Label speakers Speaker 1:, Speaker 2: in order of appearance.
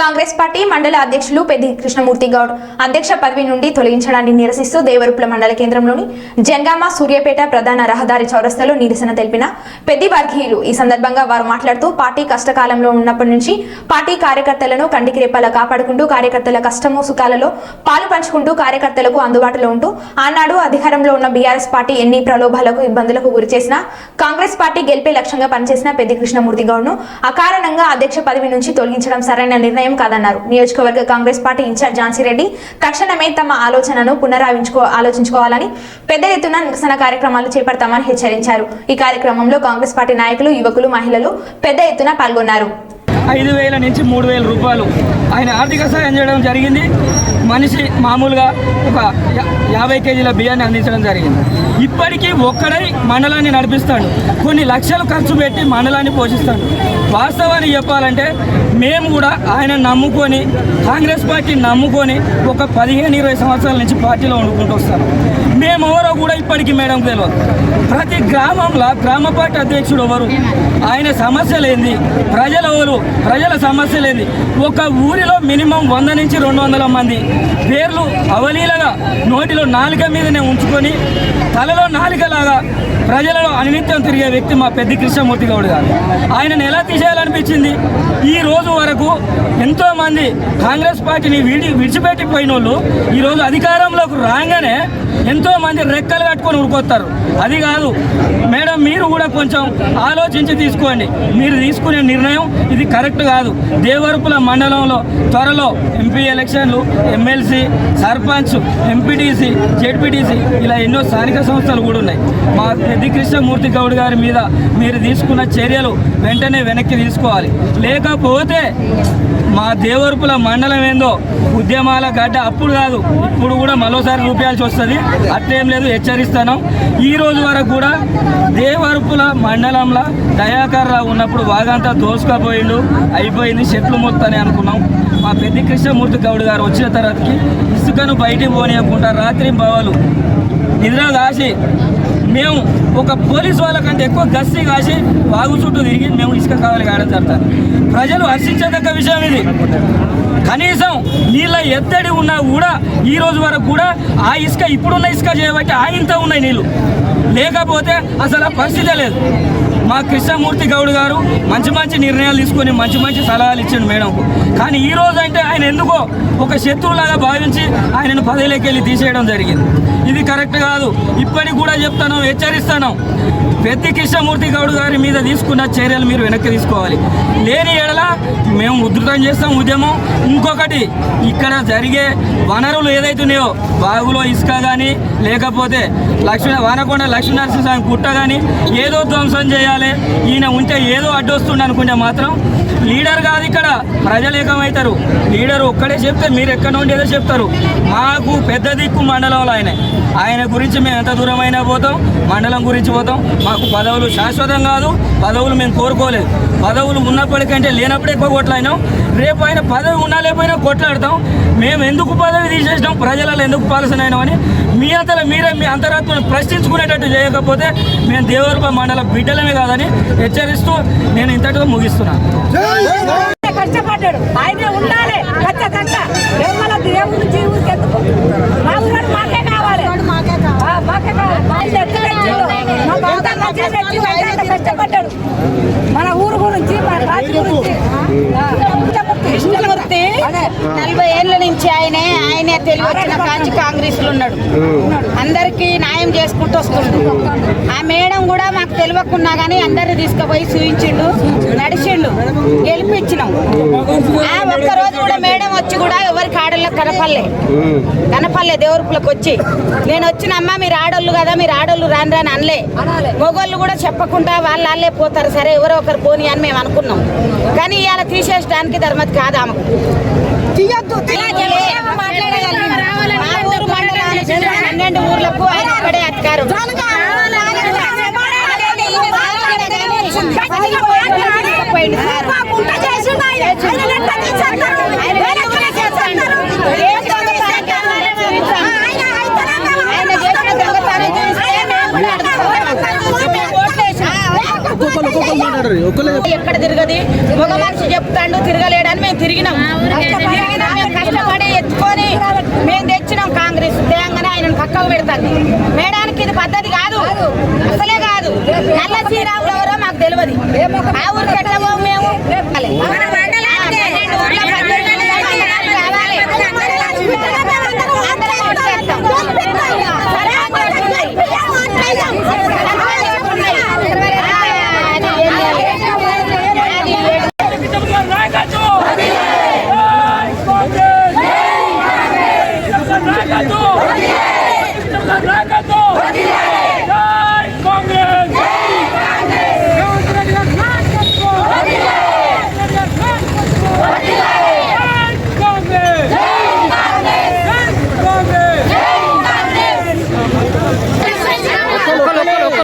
Speaker 1: Congress party మండల అధ్యక్షులు పెద్ది కృష్ణమూర్తి గౌడ్ అధ్యక్ష పదవి నుండి తొలగించడాన్ని నిరసిస్తూ దేవరుపుల మండల కేంద్రంలోని జంగామ సూర్యాపేట ప్రధాన రహదారి చౌరస్తాలో నిరసన తెలిపిన పెద్ది వర్గీయులు ఈ సందర్భంగా వారు మాట్లాడుతూ పార్టీ కష్టకాలంలో ఉన్నప్పటి నుంచి పార్టీ కార్యకర్తలను కంటికి రెప్పలా కాపాడుకుంటూ కార్యకర్తల కష్టము సుఖాలలో పాలు పంచుకుంటూ కార్యకర్తలకు అందుబాటులో ఉంటూ ఆనాడు అధికారంలో ఉన్న బీఆర్ఎస్ పార్టీ ఎన్ని ప్రలోభాలకు ఇబ్బందులకు గురిచేసిన కాంగ్రెస్ పార్టీ గెలిపే లక్ష్యంగా పనిచేసిన పెద్ది కృష్ణమూర్తి గౌడ్ను అకారణంగా అధ్యక్ష పదవి నుంచి తొలగించడం సరైన నిర్ణయం కాదన్నారు. నియోజకవర్గ కాంగ్రెస్ పార్టీ ఇన్ఛార్జ్ ఝాన్సీరెడ్డి తక్షణమే తమ ఆలోచనను పునరావించుకో ఆలోచించుకోవాలని పెద్ద ఎత్తున నిరసన కార్యక్రమాలు చేపడతామని హెచ్చరించారు. ఈ కార్యక్రమంలో కాంగ్రెస్ పార్టీ నాయకులు యువకులు మహిళలు పెద్ద ఎత్తున పాల్గొన్నారు.
Speaker 2: ఐదు వేల నుంచి మూడు వేల రూపాయలు ఆయన ఆర్థిక సహాయం చేయడం జరిగింది. మనిషి మామూలుగా ఒక యాభై కేజీల బియ్యాన్ని అందించడం జరిగింది. ఇప్పటికీ ఒక్కడై మండలాన్ని నడిపిస్తాడు. కొన్ని లక్షలు ఖర్చు పెట్టి మండలాన్ని పోషిస్తాడు. వాస్తవాన్ని చెప్పాలంటే మేము కూడా ఆయన నమ్ముకొని కాంగ్రెస్ పార్టీని నమ్ముకొని ఒక పదిహేను ఇరవై సంవత్సరాల నుంచి పార్టీలో వండుకుంటూ వస్తాను ఇప్పటికీ మేడం తెలియదు ప్రతి గ్రామంలో గ్రామ పార్టీ అధ్యక్షుడు ఎవరు? ఆయన సమస్యలు ఏంది? ఎవరు? ప్రజల సమస్యలు ఏంది? ఒక ఊరిలో మినిమం వంద నుంచి రెండు వందల మంది పేర్లు అవలీలగా నోటిలో నాలుక మీదనే ఉంచుకొని తలలో నాలుకలాగా ప్రజలలో అనినిత్యం తిరిగే వ్యక్తి మా పెద్ద కృష్ణమూర్తి గౌడ్ గారు. ఆయనను ఎలా తీసేయాలనిపించింది? ఈ రోజు వరకు ఎంతోమంది కాంగ్రెస్ పార్టీని విడి విడిచిపెట్టిపోయిన వాళ్ళు ఈ రోజు అధికారంలోకి రాగానే ఎంతోమంది రెక్కలుగా రెక్కలు పెట్టుకొని ఉరికొస్తారు అది కాదు మేడం మీరు కూడా కొంచెం ఆలోచించి తీసుకోండి. మీరు తీసుకునే నిర్ణయం ఇది కరెక్ట్ కాదు. దేవరపుల మండలంలో త్వరలో ఎంపీ ఎలక్షన్లు ఎమ్మెల్సీ సర్పంచ్ ఎంపీటీసీ జెడ్పీటీసీ ఇలా ఎన్నో స్థానిక సంస్థలు కూడా ఉన్నాయి. మా పెద్ది కృష్ణమూర్తి గౌడ్ గారి మీద మీరు తీసుకున్న చర్యలు వెంటనే వెనక్కి తీసుకోవాలి. లేకపోతే మా దేవరపుల మండలం ఏందో ఉద్యమాల గడ్డ అప్పుడు కాదు ఇప్పుడు కూడా మరోసారి రూపాయాల్సి వస్తుంది. అట్లేం లేదు హెచ్చరిస్తాను. ఈ రోజు వరకు కూడా దేవరపుల మండలంలో దయాకర్ రావు ఉన్నప్పుడు వాగంతా దోసుకపోయిండు అయిపోయింది చెట్లు మొత్తని అనుకున్నాం. మా పెద్ద కృష్ణమూర్తి గౌడ్ గారు వచ్చిన తర్వాతకి ఇసుకను బయటికి పోనీయకుండా రాత్రి బావాలు నిద్ర కాసి మేము ఒక పోలీస్ వాళ్ళకంటే ఎక్కువ గస్తీ కాసి వాగు చుట్టూ తిరిగి మేము ఇసుక కావాలి కావడం జరుగుతుంది ప్రజలు హర్షించదగ్గ విషయం ఇది. కనీసం నీళ్ళ ఎత్తడి ఉన్నా కూడా ఈ రోజు వరకు కూడా ఆ ఇసుక ఇప్పుడున్న ఇసుక చేయబట్టి ఆ ఇంత ఉన్నాయి నీళ్ళు. లేకపోతే అసలు ఆ పరిస్థితే లేదు. మా కృష్ణమూర్తి గౌడ్ గారు మంచి మంచి నిర్ణయాలు తీసుకొని మంచి మంచి సలహాలు ఇచ్చాడు మేడంకు కానీ ఈ రోజు అంటే ఆయన ఎందుకో ఒక శత్రువులాగా భావించి ఆయనను పదవిలోకి వెళ్ళి తీసేయడం జరిగింది. ఇది కరెక్ట్ కాదు. ఇప్పటికి కూడా చెప్తాను హెచ్చరిస్తాను పెద్ద కృష్ణమూర్తి గౌడ్ గారి మీద తీసుకున్న చర్యలు మీరు వెనక్కి తీసుకోవాలి. లేని ఎడల మేము ఉధృతం చేస్తాం ఉద్యమం. ఇంకొకటి ఇక్కడ జరిగే వనరులు ఏదైతున్నాయో బాగులో ఇసుక కానీ లేకపోతే లక్ష్మీ వానకొండ లక్ష్మీనరసింహస్వామి స్వామి కానీ ఏదో ధ్వంసం చేయాలి. ఈయన ఉంటే ఏదో అడ్డొస్తుండ అనుకుంటే మాత్రం లీడర్ కాదు ఇక్కడ ప్రజలు ఏకమవుతారు. లీడర్ ఒక్కడే చెప్తే మీరు ఎక్కడ నుండి ఏదో చెప్తారు. మాకు పెద్ద దిక్కు మండలంలో ఆయన. ఆయన గురించి మేము ఎంత దూరమైనా పోతాం మండలం గురించి పోతాం మాకు పదవులు శాశ్వతం కాదు పదవులు మేము కోరుకోలేదు. పదవులు ఉన్నప్పటికంటే లేనప్పుడే ఎక్కువ కొట్లాడినాం. రేపు ఆయన పదవి ఉన్నా లేకపోయినా కొట్లాడతాం. మేము ఎందుకు పదవి తీసేసినాం? ప్రజలలో ఎందుకు పాలసన అయినామని మీ అంతలో మీరే మీ అంతరాత్మను ప్రశ్నించుకునేటట్టు చేయకపోతే మేము దేవరూప మండల బిడ్డలమే కాదని హెచ్చరిస్తూ నేను ఇంతటితో ముగిస్తున్నాను
Speaker 3: కష్టపడ్డాడు. ఆయనే ఉండాలి కచ్చ కచ్చ ఎవరి దేవుడు జీవుడికి ఎందుకు మా ఊరు మాకే కావాలి ఆ, మాకే కావాలి మా ఇల్లు ఎత్తు తెచ్చిండు. మా భర్త మంచిగా తెచ్చిండు. ఆయన అంత కష్టపడ్డాడు మన ఊరు గురించి మన రాజు గురించి ఆ,
Speaker 4: కృష్ణమూర్తి నలభై ఏళ్ళ నుంచి ఆయనే ఆయనే తెలివి వచ్చిన కాంచి కాంగ్రెస్లో ఉన్నాడు. అందరికి న్యాయం చేసుకుంటూ వస్తుండు. ఆ మేడం కూడా మాకు తెలియకున్నా కానీ అందరిని తీసుకుపోయి చూయించిండు నడిచిండు గెలిపించినాం. ఆ ఒక్క రోజు కూడా మేడం వచ్చి కూడా ఎవరికి ఆడల్లో కనపల్లే కనపల్లే దేవరుపులకు వచ్చి. నేను వచ్చిన అమ్మ మీరు ఆడోళ్ళు కదా మీరు ఆడోళ్ళు రాని రాని అనలే. మొగోళ్ళు కూడా చెప్పకుండా వాళ్ళు వాళ్ళే పోతారు. సరే ఎవరో ఒకరు పోని అని మేము అనుకున్నాం. కానీ ఇవాళ తీసేసడానికి ధర్మతి కాదు ఆమెకు. మండలానికి పన్నెండు ఊర్లకు ఆయన ఒక్కడే అధికారం పోయిండు సార్. ఆయన ఎందుకు చేస్తాడు? వేయడానికి ఇది పద్ధతి కాదు. అసలే కాదు. నల్ల శ్రీరాములు ఎవరో మాకు తెలియదు ఆ ఊరికి ఎట్లా మేము? Brasil! Gracias.